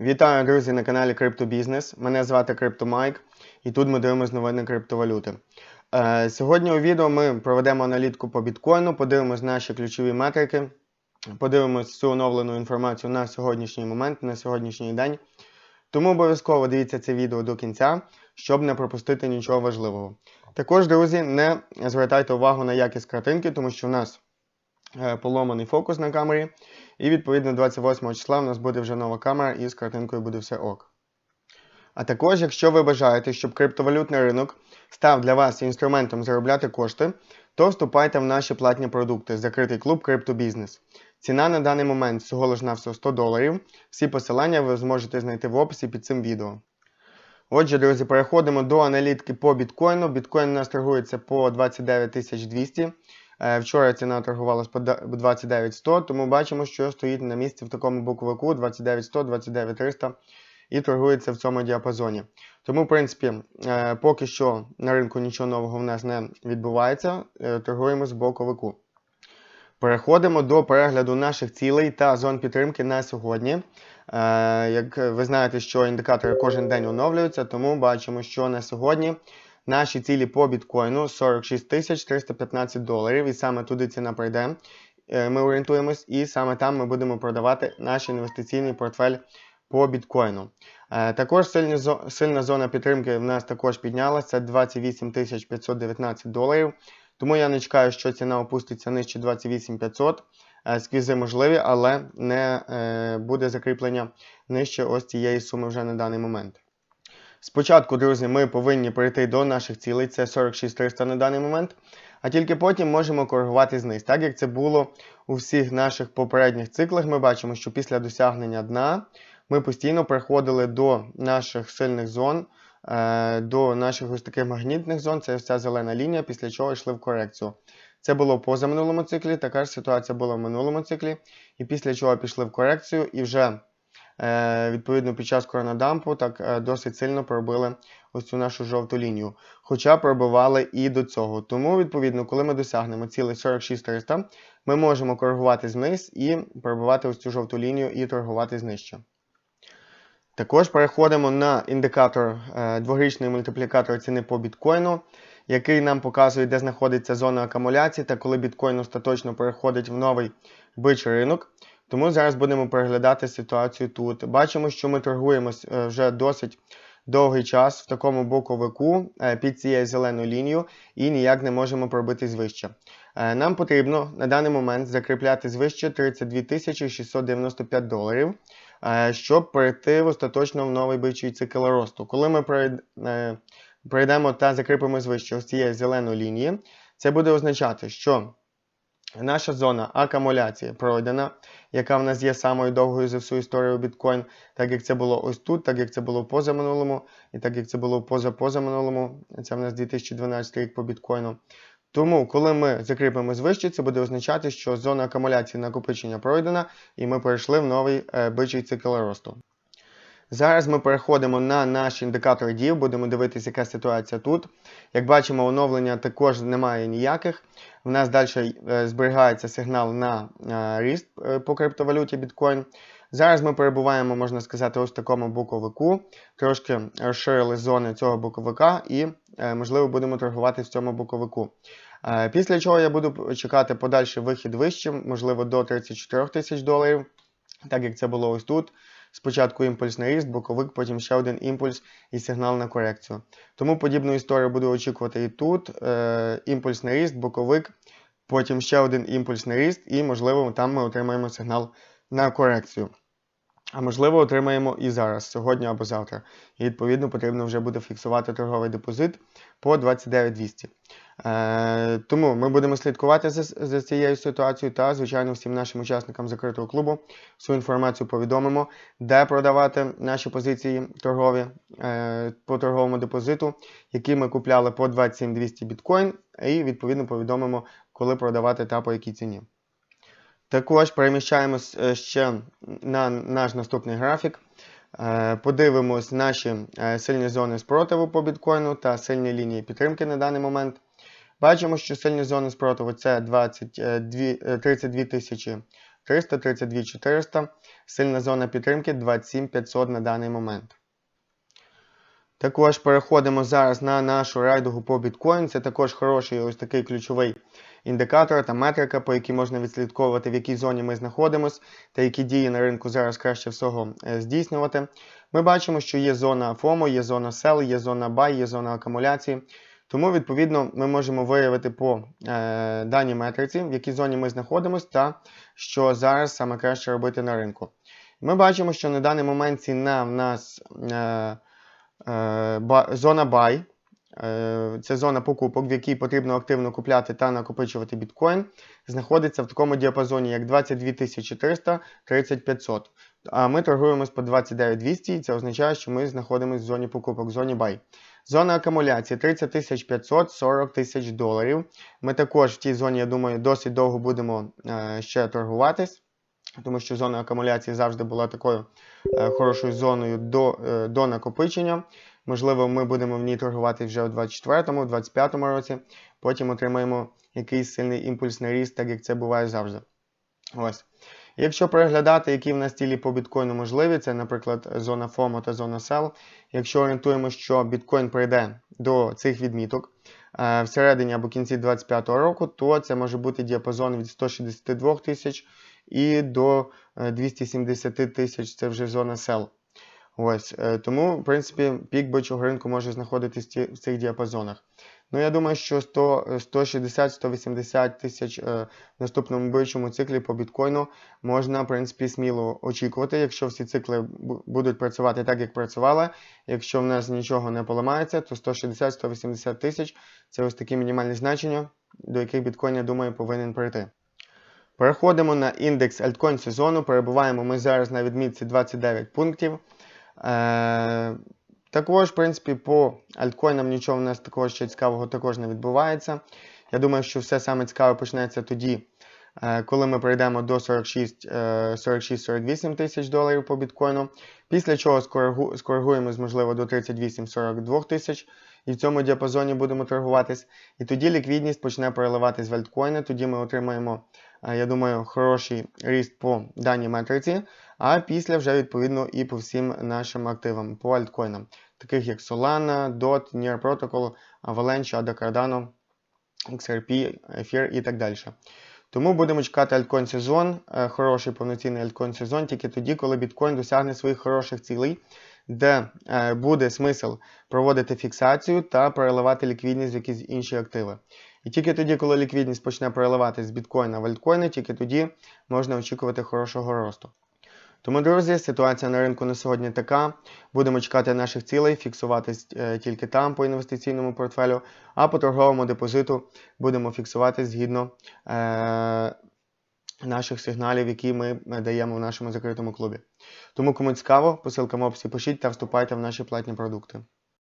Вітаю, друзі, на каналі Криптобізнес. Мене звати CryptoMike, і тут ми дивимося новини криптовалюти. Е, сьогодні у відео ми проведемо аналітику по біткоїну, подивимось наші ключові метрики, подивимось всю оновлену інформацію на сьогоднішній момент, на сьогоднішній день. Тому обов'язково дивіться це відео до кінця, щоб не пропустити нічого важливого. Також, друзі, не звертайте увагу на якість картинки, тому що в нас поломаний фокус на камері. І відповідно 28 числа у нас буде вже нова камера і з картинкою буде все ок. А також, якщо ви бажаєте, щоб криптовалютний ринок став для вас інструментом заробляти кошти, то вступайте в наші платні продукти закритий клуб Криптобізнес. Ціна на даний момент всього лиш на все 100 доларів. Всі посилання ви зможете знайти в описі під цим відео. Отже, друзі, переходимо до аналітики по біткоїну. Біткоін у нас торгується по 29 200. Е, Вчора ціна торгувалась по 29100, тому бачимо, що стоїть на місці в такому боковику 29100, 29300 і торгується в цьому діапазоні. Тому, в принципі, е, поки що на ринку нічого нового в нас не відбувається, е, торгуємо з боковику. Переходимо до перегляду наших цілей та зон підтримки на сьогодні. Як ви знаєте, що індикатори кожен день оновлюються, тому бачимо, що на сьогодні Наші цілі по біткоїну 46 315 доларів, і саме туди ціна прийде. Е, ми орієнтуємось, і саме там ми будемо продавати наш інвестиційний портфель по біткоїну. Е, також сильна зона підтримки в нас також піднялася це 28 519 доларів. Тому я не чекаю, що ціна опуститься нижче 28 500. Е, сквізи можливі, але не буде закріплення нижче ось цієї суми вже на даний момент. Спочатку, друзі, ми повинні прийти до наших цілей, це 46300 на даний момент, а тільки потім можемо коригувати зниз. Так як це було у всіх наших попередніх циклах, ми бачимо, що після досягнення дна ми постійно приходили до наших сильних зон, е, до наших ось таких магнітних зон, це вся зелена лінія, після чого йшли в корекцію. Це було в позаминулому циклі, така ж ситуація була в минулому циклі, і після чого пішли в корекцію і вже. Е, відповідно, під час коронадампу так е, досить сильно пробили ось цю нашу жовту лінію. Хоча пробивали і до цього. Тому, відповідно, коли ми досягнемо цілий 46300, ми можемо коригувати вниз і пробивати ось цю жовту лінію і торгувати знижче. Також переходимо на індикатор е, дворічний мультиплікатор ціни по біткоїну, який нам показує, де знаходиться зона акумуляції та коли біткоін остаточно переходить в новий бичий ринок. Тому зараз будемо переглядати ситуацію тут. Бачимо, що ми торгуємось е, вже досить довгий час в такому боковику е, під цією зеленою лінією і ніяк не можемо пробити звище. Е, нам потрібно на даний момент закріпляти звище 32 695 доларів, щоб перейти остаточно в новий бичий цикл росту. Коли ми пройдемо та закріпимо звище ось цієї зеленої лінії, це буде означати, що Наша зона акумуляції пройдена, яка в нас є самою довгою за всю історію біткоін, так як це було ось тут, так як це було в позаминулому, і так як це було поза-позаминулому, це в нас 2012 рік по біткоїну. Тому, коли ми закріпимо звище, це буде означати, що зона акумуляції накопичення пройдена, і ми перейшли в новий е, бичий цикл росту. Зараз ми переходимо на наш індикатор дів, будемо дивитися, яка ситуація тут. Як бачимо, оновлення також немає ніяких. У нас далі е, зберігається сигнал на е, ріст е, по криптовалюті біткоін. Зараз ми перебуваємо, можна сказати, ось в такому боковику. Трошки розширили зони цього боковика і, можливо, будемо торгувати в цьому боковику. Після чого я буду чекати подальший вихід вище, можливо, до 34 тисяч доларів, так як це було ось тут. Спочатку імпульсний ріст, боковик, потім ще один імпульс і сигнал на корекцію. Тому подібну історію буду очікувати і тут. Е, Імпульсний ріст, боковик, потім ще один імпульсний ріст, і, можливо, там ми отримаємо сигнал на корекцію. А можливо, отримаємо і зараз, сьогодні або завтра. І відповідно потрібно вже буде фіксувати торговий депозит по 29200. Е, Тому ми будемо слідкувати за, за цією ситуацією та, звичайно, всім нашим учасникам закритого клубу всю інформацію повідомимо, де продавати наші позиції торгові е, по торговому депозиту, які ми купляли по 27200 біткоін, і відповідно повідомимо, коли продавати та по якій ціні. Також переміщаємось е, ще на наш наступний графік. Подивимось наші сильні зони спротиву по біткоїну та сильні лінії підтримки на даний момент. Бачимо, що сильні зони спротиву це 22, 32 300, 32 400. Сильна зона підтримки 27 500 на даний момент. Також переходимо зараз на нашу райдугу по біткоін. Це також хороший ось такий ключовий індикатор та метрика, по якій можна відслідковувати, в якій зоні ми знаходимося та які дії на ринку зараз краще всього е, здійснювати. Ми бачимо, що є зона FOMO, є зона sell, є зона buy, є зона акумуляції. Тому, відповідно, ми можемо виявити по е, даній метриці, в якій зоні ми знаходимося, та що зараз саме краще робити на ринку. Ми бачимо, що на даний момент ціна в нас е, е, ба, зона buy, е, це зона покупок, в якій потрібно активно купляти та накопичувати біткоін, знаходиться в такому діапазоні, як 22 300 30 500. А ми торгуємось по 29 200, і це означає, що ми знаходимося в зоні покупок, в зоні buy. Зона акумуляції 30 500 40 тисяч доларів. Ми також в тій зоні, я думаю, досить довго будемо е, ще торгуватись, тому що зона акумуляції завжди була такою е, хорошою зоною до, е, до накопичення. Можливо, ми будемо в ній торгувати вже у 24-му, 25-му році. Потім отримаємо якийсь сильний імпульсний ріст, так як це буває завжди. Ось. Якщо переглядати, які в нас цілі по біткоїну можливі, це, наприклад, зона FOMO та зона SEL. Якщо орієнтуємо, що біткоін прийде до цих відміток е, всередині або кінці 2025 року, то це може бути діапазон від 162 тисяч і до е, 270 тисяч це вже зона SEL. Ось, е, тому, в принципі, пік бичого ринку може знаходитись в цих діапазонах. Ну, я думаю, що 100, е, 160-180 тисяч е, в наступному бичому циклі по біткоїну можна, в принципі, сміло очікувати, якщо всі цикли будуть працювати так, як працювали. Якщо в нас нічого не поламається, то 160-180 тисяч це ось такі мінімальні значення, до яких біткоін, я думаю, повинен прийти. Переходимо на індекс альткоін сезону. Перебуваємо ми зараз на відмітці 29 пунктів. Також, в принципі, по альткоїнам нічого в нас такого ще цікавого також не відбувається. Я думаю, що все саме цікаве почнеться тоді, е, коли ми прийдемо до 46 е, 46-48 тисяч доларів по біткоїну. Після чого скоригу- скоригуємось, можливо, до 38-42 тисяч. І в цьому діапазоні будемо торгуватись. І тоді ліквідність почне переливатись в альткоїни. Тоді ми отримаємо, е, я думаю, хороший ріст по даній метриці. А після вже відповідно і по всім нашим активам по альткоїнам, таких як Solana, DOT, Near Protocol, Avalanche, ADA Cardano, XRP, Ether і так далі. Тому будемо чекати альткоін сезон, е, хороший повноцінний альткоін сезон, тільки тоді, коли біткоін досягне своїх хороших цілей, де е, буде смисл проводити фіксацію та переливати ліквідність в якісь інші активи. І тільки тоді, коли ліквідність почне переливатись з біткоїна в альткоїни, тільки тоді можна очікувати хорошого росту. Тому, друзі, ситуація на ринку на сьогодні така. Будемо чекати наших цілей, фіксуватись е, тільки там по інвестиційному портфелю, а по торговому депозиту будемо фіксувати згідно е, наших сигналів, які ми е, даємо в нашому закритому клубі. Тому, кому цікаво, посилка в описі пишіть та вступайте в наші платні продукти.